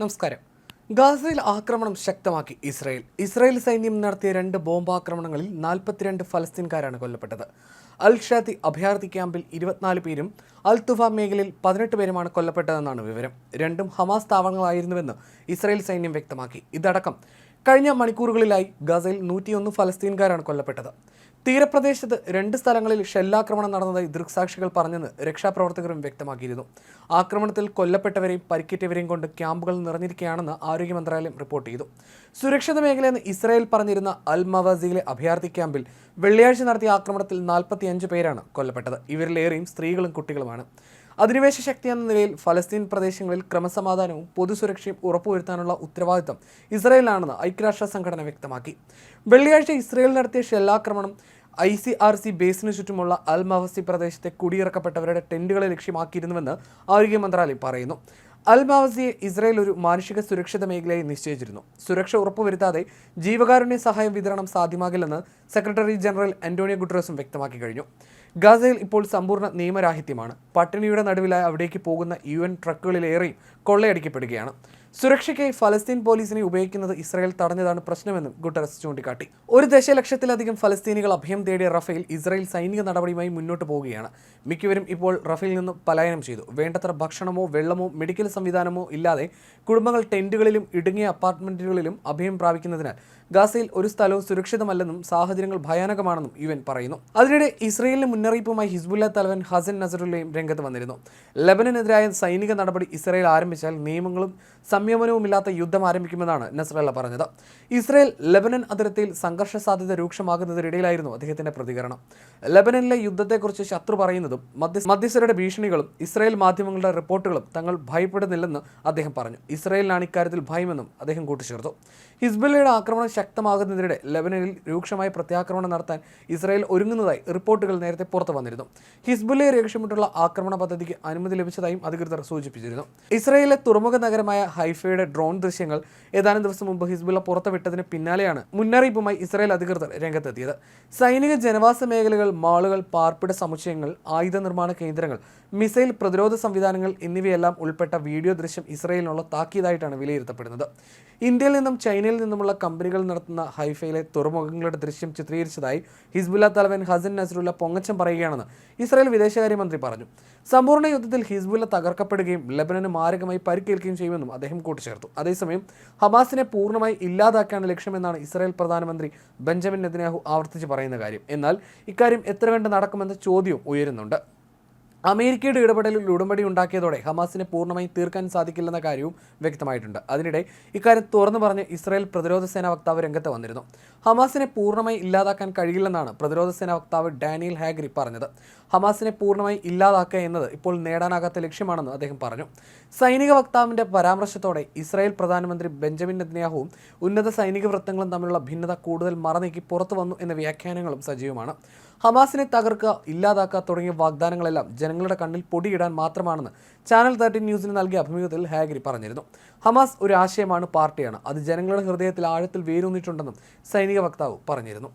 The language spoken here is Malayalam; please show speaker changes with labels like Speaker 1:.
Speaker 1: നമസ്കാരം. ഗാസയിൽ ആക്രമണം ശക്തമാക്കി ഇസ്രായേൽ. ഇസ്രായേൽ സൈന്യം നടത്തിയ രണ്ട് ബോംബാക്രമണങ്ങളിൽ നാൽപ്പത്തിരണ്ട് ഫലസ്തീൻകാരാണ് കൊല്ലപ്പെട്ടത്. അൽ ഷാദി അഭയാർത്ഥി ക്യാമ്പിൽ ഇരുപത്തിനാല് പേരും അൽ തുഫ മേഖലയിൽ പതിനെട്ട് പേരുമാണ് കൊല്ലപ്പെട്ടതെന്നാണ് വിവരം. രണ്ടും ഹമാസ് താവളങ്ങളായിരുന്നുവെന്ന് ഇസ്രായേൽ സൈന്യം വ്യക്തമാക്കി. ഇതടക്കം കഴിഞ്ഞ മണിക്കൂറുകളിലായി ഗസയിൽ നൂറ്റിയൊന്ന് ഫലസ്തീൻകാരാണ് കൊല്ലപ്പെട്ടത്. തീരപ്രദേശത്ത് രണ്ട് സ്ഥലങ്ങളിൽ ഷെല്ലാക്രമണം നടന്നതായി ദൃക്സാക്ഷികൾ പറഞ്ഞെന്ന് രക്ഷാപ്രവർത്തകരും വ്യക്തമാക്കിയിരുന്നു. ആക്രമണത്തിൽ കൊല്ലപ്പെട്ടവരെയും പരിക്കേറ്റവരെയും കൊണ്ട് ക്യാമ്പുകൾ നിറഞ്ഞിരിക്കുകയാണെന്ന് ആരോഗ്യ മന്ത്രാലയം റിപ്പോർട്ട് ചെയ്തു. സുരക്ഷിത മേഖലയെന്ന് ഇസ്രായേൽ പറഞ്ഞിരുന്ന അൽ മവാസിയിലെ അഭയാർത്ഥി ക്യാമ്പിൽ വെള്ളിയാഴ്ച നടത്തിയ ആക്രമണത്തിൽ നാൽപ്പത്തിയഞ്ച് പേരാണ് കൊല്ലപ്പെട്ടത്. ഇവരിലേറെയും സ്ത്രീകളും കുട്ടികളുമാണ്. അധിനിവേശ ശക്തി എന്ന നിലയിൽ ഫലസ്തീൻ പ്രദേശങ്ങളിൽ ക്രമസമാധാനവും പൊതുസുരക്ഷയും ഉറപ്പുവരുത്താനുള്ള ഉത്തരവാദിത്തം ഇസ്രായേലാണെന്ന് ഐക്യരാഷ്ട്ര സംഘടന വ്യക്തമാക്കി. വെള്ളിയാഴ്ച ഇസ്രയേൽ നടത്തിയ ഷെല്ലാക്രമണം ഐ സി ആർ സി ബേസിന് ചുറ്റുമുള്ള അൽ മഹസി പ്രദേശത്തെ കുടിയിറക്കപ്പെട്ടവരുടെ ടെന്റുകളെ ലക്ഷ്യമാക്കിയിരുന്നുവെന്ന് ആരോഗ്യ മന്ത്രാലയം പറയുന്നു. അൽ മഹസിയെ ഇസ്രായേൽ ഒരു മാനുഷിക സുരക്ഷിത മേഖലയായി നിശ്ചയിച്ചിരുന്നു. സുരക്ഷ ഉറപ്പുവരുത്താതെ ജീവകാരുണ്യ സഹായം വിതരണം സാധ്യമാകില്ലെന്ന് സെക്രട്ടറി ജനറൽ അന്റോണിയോ ഗുട്ടറസും വ്യക്തമാക്കി കഴിഞ്ഞു. ഗാസയിൽ ഇപ്പോൾ സമ്പൂർണ നിയമരാഹിത്യമാണ്. പട്ടിണിയുടെ നടുവിലായി അവിടേക്ക് പോകുന്ന യു എൻ ട്രക്കുകളിലേറെയും കൊള്ളയടിക്കപ്പെടുകയാണ്. സുരക്ഷയ്ക്കായി ഫലസ്തീൻ പോലീസിനെ ഉപയോഗിക്കുന്നത് ഇസ്രായേൽ തടഞ്ഞതാണ് പ്രശ്നമെന്നും ഗുട്ടറസ് ചൂണ്ടിക്കാട്ടി. ഒരു ദശലക്ഷത്തിലധികം ഫലസ്തീനികൾ അഭയം തേടിയ റഫേൽ ഇസ്രായേൽ സൈനിക നടപടിയുമായി മുന്നോട്ട് പോവുകയാണ്. മിക്കവരും ഇപ്പോൾ റഫേൽ നിന്ന് പലായനം ചെയ്തു. വേണ്ടത്ര ഭക്ഷണമോ വെള്ളമോ മെഡിക്കൽ സംവിധാനമോ ഇല്ലാതെ കുടുംബങ്ങൾ ടെന്റുകളിലും ഇടുങ്ങിയ അപ്പാർട്ട്മെന്റുകളിലും അഭയം പ്രാപിക്കുന്നതിനാൽ ഗാസയിൽ ഒരു സ്ഥലവും സുരക്ഷിതമല്ലെന്നും സാഹചര്യങ്ങൾ ഭയാനകമാണെന്നും യു എൻ പറയുന്നു. അതിനിടെ ഇസ്രയേലിന് മുന്നറിയിപ്പുമായി ഹിസ്ബുല്ല തലവൻ ഹസൻ നസറുല്ലയും രംഗത്ത് വന്നിരുന്നു. ലബനനെതിരായ സൈനിക നടപടി ഇസ്രയേൽ ആരംഭിച്ചാൽ നിയമങ്ങളും സംയമനവുമില്ലാത്ത യുദ്ധം ആരംഭിക്കുമെന്നാണ് നസ്രല്ല പറഞ്ഞത്. ഇസ്രയേൽ ലബനൻ അതിർത്തിയിൽ സംഘർഷ സാധ്യത രൂക്ഷമാകുന്നതിനിടയിലായിരുന്നു അദ്ദേഹത്തിന്റെ പ്രതികരണം. ലബനനിലെ യുദ്ധത്തെക്കുറിച്ച് ശത്രു പറയുന്നതും മധ്യ മധ്യസ്ഥരുടെ ഭീഷണികളും ഇസ്രയേൽ മാധ്യമങ്ങളുടെ റിപ്പോർട്ടുകളും തങ്ങൾ ഭയപ്പെടുന്നില്ലെന്ന് അദ്ദേഹം പറഞ്ഞു. ഇസ്രയേലിനാണ് ഇക്കാര്യത്തിൽ ഭയമെന്നും അദ്ദേഹം കൂട്ടിച്ചേർത്തു. ഹിസ്ബുല്ലയുടെ ആക്രമണം ശക്തമാകുന്നതിനിടെ ലെബനനിൽ രൂക്ഷമായ പ്രത്യാക്രമണം നടത്താൻ ഇസ്രായേൽ ഒരുങ്ങുന്നതായി റിപ്പോർട്ടുകൾ നേരത്തെ പുറത്തു വന്നിരുന്നു. ഹിസ്ബുല്ലെ ലക്ഷ്യമിട്ടുള്ള ആക്രമണ പദ്ധതിക്ക് അനുമതി ലഭിച്ചതായും അധികൃതർ സൂചിപ്പിച്ചിരുന്നു. ഇസ്രായേലിലെ തുറമുഖ നഗരമായ ഹൈഫയുടെ ഡ്രോൺ ദൃശ്യങ്ങൾ ഏതാനും ദിവസം മുമ്പ് ഹിസ്ബുല്ല പുറത്തുവിട്ടതിന് പിന്നാലെയാണ് മുന്നറിയിപ്പുമായി ഇസ്രായേൽ അധികൃതർ രംഗത്തെത്തിയത്. സൈനിക ജനവാസ മേഖലകൾ മാളുകൾ പാർപ്പിട സമുച്ചയങ്ങൾ ആയുധ നിർമ്മാണ കേന്ദ്രങ്ങൾ മിസൈൽ പ്രതിരോധ സംവിധാനങ്ങൾ എന്നിവയെല്ലാം ഉൾപ്പെട്ട വീഡിയോ ദൃശ്യം ഇസ്രയേലിനുള്ള താക്കീതായിട്ടാണ് വിലയിരുത്തപ്പെടുന്നത്. ഇന്ത്യയിൽ നിന്നും ചൈനയിൽ നിന്നുമുള്ള കമ്പനികൾ നടത്തുന്ന ഹൈഫയിലെ തുറമുഖങ്ങളുടെ ദൃശ്യം ചിത്രീകരിച്ചതായി ഹിസ്ബുല്ല തലവൻ ഹസൻ നസറുല്ല പൊങ്ങച്ചം പറയുകയാണെന്ന് ഇസ്രായേൽ വിദേശകാര്യമന്ത്രി പറഞ്ഞു. സമ്പൂർണ യുദ്ധത്തിൽ ഹിസ്ബുല്ല തകർക്കപ്പെടുകയും ലബനന് മാരകമായി പരിക്കേൽക്കുകയും ചെയ്യുമെന്നും അദ്ദേഹം കൂട്ടിച്ചേർത്തു. അതേസമയം ഹമാസിനെ പൂർണമായി ഇല്ലാതാക്കാനാണ് ലക്ഷ്യമെന്നാണ് ഇസ്രായേൽ പ്രധാനമന്ത്രി ബെഞ്ചമിൻ നെതന്യാഹു ആവർത്തിച്ച് പറയുന്ന കാര്യം. എന്നാൽ ഇക്കാര്യം എത്ര കണ്ട് നടക്കുമെന്ന ചോദ്യവും ഉയരുന്നുണ്ട്. അമേരിക്കയുടെ ഇടപെടലിൽ ഉടമ്പടി ഉണ്ടാക്കിയതോടെ ഹമാസിനെ പൂർണമായും തീർക്കാൻ സാധിക്കില്ലെന്ന കാര്യവും വ്യക്തമായിട്ടുണ്ട്. അതിനിടെ ഇക്കാര്യം തുറന്നു പറഞ്ഞ് ഇസ്രായേൽ പ്രതിരോധ സേനാ വക്താവ് രംഗത്ത് വന്നിരുന്നു. ഹമാസിനെ പൂർണമായി ഇല്ലാതാക്കാൻ കഴിയില്ലെന്നാണ് പ്രതിരോധ സേനാ വക്താവ് ഡാനിയൽ ഹാഗ്രി പറഞ്ഞത്. ഹമാസിനെ പൂർണമായി ഇല്ലാതാക്കുക എന്നത് ഇപ്പോൾ നേടാനാകാത്ത ലക്ഷ്യമാണെന്ന് അദ്ദേഹം പറഞ്ഞു. സൈനിക വക്താവിന്റെ പരാമർശത്തോടെ ഇസ്രായേൽ പ്രധാനമന്ത്രി ബെഞ്ചമിൻ നദ്നിയാഹുവും ഉന്നത സൈനിക വൃത്തങ്ങളും തമ്മിലുള്ള ഭിന്നത കൂടുതൽ മറനീക്കി പുറത്തു വന്നു എന്ന വ്യാഖ്യാനങ്ങളും സജീവമാണ്. ഹമാസിനെ തകർക്കുക ഇല്ലാതാക്കുക തുടങ്ങിയ വാഗ്ദാനങ്ങളെല്ലാം ജനങ്ങളുടെ കണ്ണിൽ പൊടിയിടാൻ മാത്രമാണെന്ന് ചാനൽ തേർട്ടീൻ ന്യൂസിന് നൽകിയ അഭിമുഖത്തിൽ ഹാഗ്രി പറഞ്ഞിരുന്നു. ഹമാസ് ഒരു ആശയമാണ് പാർട്ടിയാണ്. അത് ജനങ്ങളുടെ ഹൃദയത്തിൽ ആഴത്തിൽ വേരൂന്നിട്ടുണ്ടെന്നും സൈനിക വക്താവ് പറഞ്ഞിരുന്നു.